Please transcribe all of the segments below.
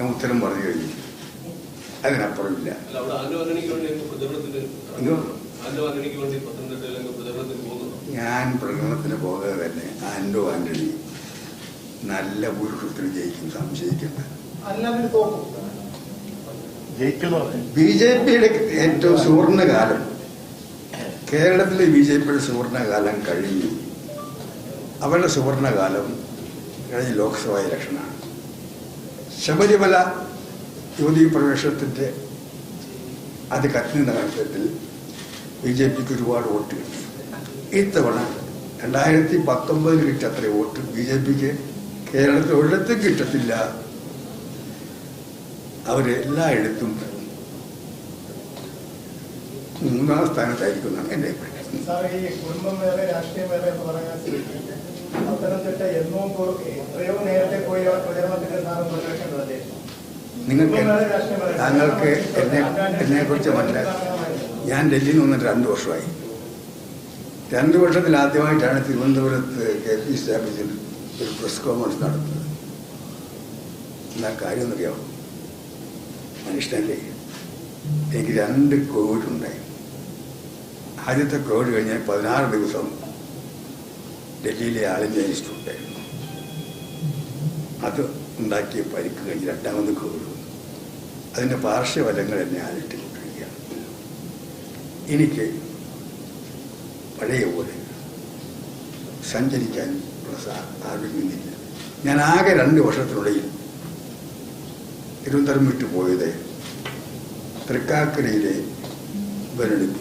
ഞാൻ ഉത്തരം പറഞ്ഞു കഴിഞ്ഞു. അതിനപ്പുറമില്ല ഞാൻ പ്രകടനത്തിന് പോകാതെ തന്നെ ആൻഡോ ആന്റണി നല്ല ഭൂരിപക്ഷത്തിൽ ജയിക്കും സംശയിക്കുന്നത് ബി ജെ പിയുടെ ഏറ്റവും സുവർണകാലം കേരളത്തിലെ ബി ജെ പിയുടെ സുവർണകാലം കഴിഞ്ഞു. അവരുടെ സുവർണകാലം കഴിഞ്ഞ ലോക്സഭാ ഇലക്ഷനാണ്. ശബരിമല യുവതീ പ്രവേശനത്തിന്റെ അത് കത്തുന്ന കാര്യത്തിൽ ബി ജെ പിക്ക് ഒരുപാട് വോട്ട് കിട്ടി. ഇത്തവണ രണ്ടായിരത്തി പത്തൊമ്പതിൽ കിട്ടിയ അത്ര വോട്ട് ബി ജെ പിക്ക് കേരളത്തിൽ ഒരിടത്തും കിട്ടത്തില്ല. അവരെല്ലായിടത്തും മൂന്നാം സ്ഥാനത്തായിരിക്കും എന്നാണ് എന്റെ അഭിപ്രായം പത്തനംതിട്ട എന്നും എത്രയോ നേരത്തെ പോയി പ്രചരണത്തിന്റെ സ്ഥാനം പങ്കെടുക്കേണ്ടതല്ലേ നിങ്ങൾക്ക് താങ്കൾക്ക് എന്നെ എന്നെ കുറിച്ച് മനസ്സിലാക്കി ഞാൻ ഡൽഹിയിൽ നിന്ന് രണ്ടു വർഷമായി. രണ്ട് വർഷത്തിൽ ആദ്യമായിട്ടാണ് തിരുവനന്തപുരത്ത് കെ പി സ്റ്റാഫിൽ ഒരു പ്രസ് കോൺഫറൻസ് നടത്തുന്നത്. എന്നാ കാര്യം എന്നറിയാമോ മനുഷ്യനല്ലേ? എനിക്ക് രണ്ട് കോവിഡ് ഉണ്ടായി ആദ്യത്തെ കോവിഡ് കഴിഞ്ഞാൽ പതിനാറ് ദിവസം ഡൽഹിയിലെ ആളിന്ത്യ ഇൻസ്റ്റിറ്റ്യൂട്ടായിരുന്നു അത് ഉണ്ടാക്കിയ പരിക്ക് കഴിഞ്ഞ് രണ്ടാമത് കോവിഡ് അതിന്റെ പാർശ്വഫലങ്ങൾ എന്നെ അലട്ടിക്കൊണ്ടിരിക്കുകയാണ് എനിക്ക് പഴയ പോലെ സഞ്ചരിക്കാൻ ആഗ്രഹിക്കുന്നില്ല ഞാൻ ആകെ രണ്ട് വർഷത്തിനുള്ളിൽ തിരുവനന്തപുരം വിട്ടു പോയത് തൃക്കാക്കരയിലെ ഭരണിപ്പ്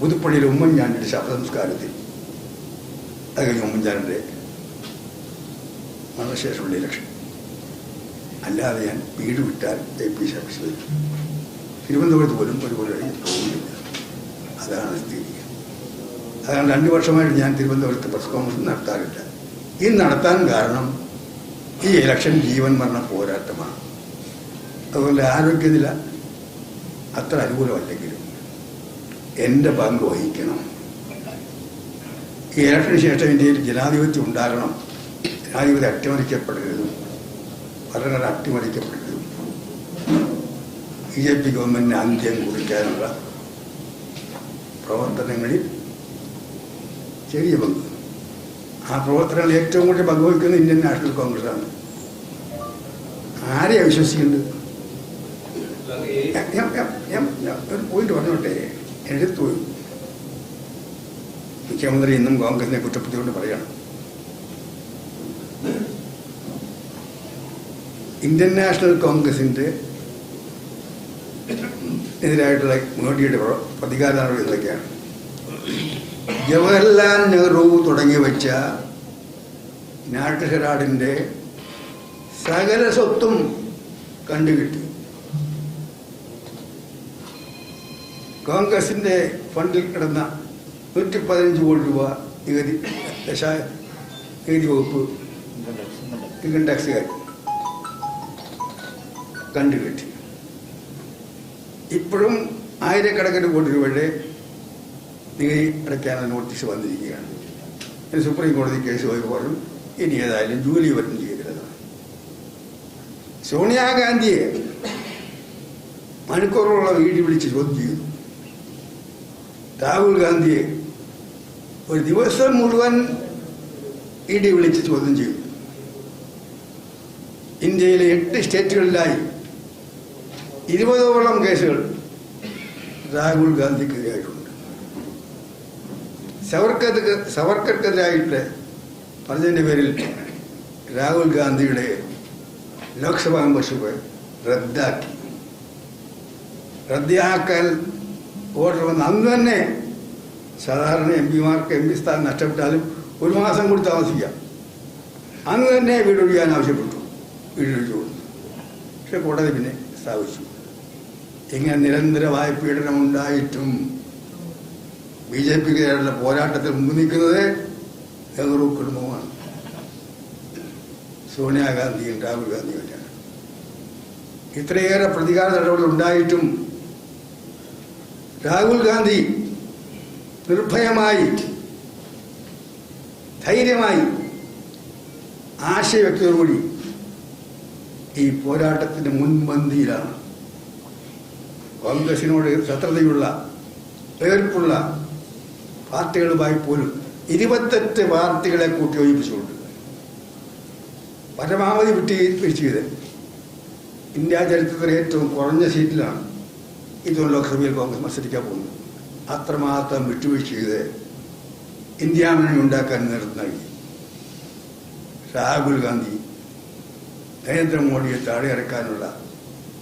പുതുപ്പള്ളിയിലെ ഉമ്മൻചാണ്ടിയുടെ ശവസംസ്കാരത്തിൽ അത് കഴിഞ്ഞ് ഉമ്മൻചാണ്ടിന്റെ ഇലക്ഷൻ അല്ലാതെ ഞാൻ വീട് വിട്ടാൽ എ പി വരും തിരുവനന്തപുരത്ത് പോലും ഒരു തോന്നിയില്ല. അതാണ് സ്ഥിതി. അതാണ് രണ്ട് വർഷമായിട്ട് ഞാൻ തിരുവനന്തപുരത്ത് പ്രസ് കോൺഫറൻസ് നടത്താറില്ല. ഈ നടത്താൻ കാരണം ഈ ഇലക്ഷൻ ജീവൻ മരണ പോരാട്ടമാണ്. അതുപോലെ ആരോഗ്യനില അത്ര അനുകൂലമല്ലെങ്കിലും എന്റെ പങ്ക് വഹിക്കണം. ഇലക്ഷന് ശേഷം ഇന്ത്യയിൽ ജനാധിപത്യം ഉണ്ടാകണം. ജനാധിപത്യം അട്ടിമറിക്കപ്പെടരുത്. ഭരണഘടന അട്ടിമറിക്കപ്പെടരുത്. ബി ജെ പി ഗവൺമെന്റിന് അന്ത്യം കുറിക്കാനുള്ള പ്രവർത്തനങ്ങളിൽ ചെറിയ പങ്ക്. ആ പ്രവർത്തനങ്ങൾ ഏറ്റവും കൂടുതൽ പങ്കുവയ്ക്കുന്നത് ഇന്ത്യൻ നാഷണൽ കോൺഗ്രസ് ആണ് വിശ്വസിക്കുന്നത് ഞാൻ ഒരു പോയിന്റ് പറഞ്ഞോട്ടെ. എടുത്തു മുഖ്യമന്ത്രി ഇന്നും കോൺഗ്രസിനെ കുറ്റപ്പെടുത്തിക്കൊണ്ട് പറയുകയാണ്. ഇന്ത്യൻ നാഷണൽ കോൺഗ്രസിന്റെ എതിരായിട്ടുള്ള മോഡിയുടെ പ്ര- പ്രതികാര നടപടി ഇതൊക്കെയാണ്. ജവഹർലാൽ നെഹ്റു തുടങ്ങി വെച്ച നാട്ടുഹെറാഡിന്റെ സകല സ്വത്തും കണ്ടുകിട്ടി. കോൺഗ്രസിന്റെ ഫണ്ടിൽ കിടന്ന നൂറ്റി പതിനഞ്ച് കോടി രൂപ നികുതി ദശാ നികുതി വകുപ്പ് ഇൻകം ടാക്സുകാർ കണ്ടുകെട്ടി. ഇപ്പോഴും ആയിരക്കണക്കിന് കോടി രൂപയുടെ നികുതി അടയ്ക്കാനുള്ള നോട്ടീസ് വന്നിരിക്കുകയാണ്. ഇനി സുപ്രീം കോടതി കേസ് പോയി പറഞ്ഞു ഇനി ഏതായാലും ജൂലി വരും ചെയ്തിരുന്നത്. സോണിയാഗാന്ധിയെ മണിക്കൂറുള്ള വീട് വിളിച്ച് ചോദ്യം ചെയ്തു. രാഹുൽ ഗാന്ധിയെ ഒരു ദിവസം മുഴുവൻ ഇടി വിളിച്ച് ചോദ്യം ചെയ്തു ഇന്ത്യയിലെ എട്ട് സ്റ്റേറ്റുകളിലായി ഇരുപതോളം കേസുകൾ രാഹുൽ ഗാന്ധിക്കെതിരായിട്ടുണ്ട്. സവർക്കർക്ക് സവർക്കർക്കെതിരായിട്ട് പറഞ്ഞതിന്റെ പേരിൽ രാഹുൽ ഗാന്ധിയുടെ ലോക്സഭാ മെമ്പർഷിപ്പ് റദ്ദാക്കി. റദ്ദാക്കാൻ ഓർഡർ വന്ന് അന്ന് തന്നെ സാധാരണ എം പിമാർക്ക് എം പി സ്ഥാനം നഷ്ടപ്പെട്ടാലും ഒരു മാസം കൂടി താമസിക്കാം. അന്ന് തന്നെ വീടൊഴിയാൻ ആവശ്യപ്പെട്ടു. വീടൊഴിച്ചു കൊടുത്തു. പക്ഷെ കോടതി പിന്നെ സ്ഥാപിച്ചു. ഇങ്ങനെ നിരന്തരമായ പീഡനമുണ്ടായിട്ടും ബി ജെ പിക്കെതിരെയുള്ള പോരാട്ടത്തിൽ മുമ്പ് നിൽക്കുന്നത് നെഹ്റു കുടുംബമാണ്. സോണിയാഗാന്ധിയും രാഹുൽ ഗാന്ധിയുമൊക്കെയാണ് ഇത്രയേറെ പ്രതികാര നടപടി ഉണ്ടായിട്ടും രാഹുൽ ഗാന്ധി നിർഭയമായി ധൈര്യമായി ആശയവ്യക്തതയോടുകൂടി ഈ പോരാട്ടത്തിന്റെ മുൻപന്തിയിലാണ്. കോൺഗ്രസിനോട് ശത്രുതയുള്ള എതിർപ്പുള്ള പാർട്ടികളുമായി പോലും ഇരുപത്തെട്ട് പാർട്ടികളെ കൂട്ടി ഒഴിപ്പിച്ചുകൊണ്ട് പരമാവധി വിട്ടി പിരിച്ചു ചെയ്ത് ഇന്ത്യ ചരിത്രത്തിലെ ഏറ്റവും കുറഞ്ഞ സീറ്റിലാണ് ഇതും ലോക്സഭയിൽ കോൺഗ്രസ് മത്സരിക്കാൻ പോകുന്നത്. അത്രമാത്രം വിട്ടുവീഴ്ച ചെയ്ത് ഇന്ത്യ മുന്നണി ഉണ്ടാക്കാൻ നേതൃത്വം നൽകി. രാഹുൽ ഗാന്ധി നരേന്ദ്രമോദിയെ താഴെ ഇറക്കാനുള്ള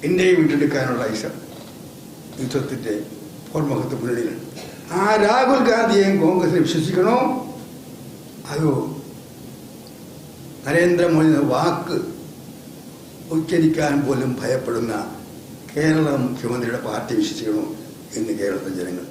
ഇന്ത്യയെ വീണ്ടെടുക്കാനുള്ള യുദ്ധത്തിന്റെ പോർമുഖത്ത് മുന്നണിയിലാണ് ആ രാഹുൽ ഗാന്ധിയെയും കോൺഗ്രസിനെ വിശ്വസിക്കണോ? അതോ നരേന്ദ്രമോദി വാക്ക് ഉച്ചരിക്കാൻ പോലും ഭയപ്പെടുന്ന കേരള മുഖ്യമന്ത്രിയുടെ പാർട്ടി വിശ്വസിക്കണോ എന്ന് കേരളത്തിലെ ജനങ്ങൾ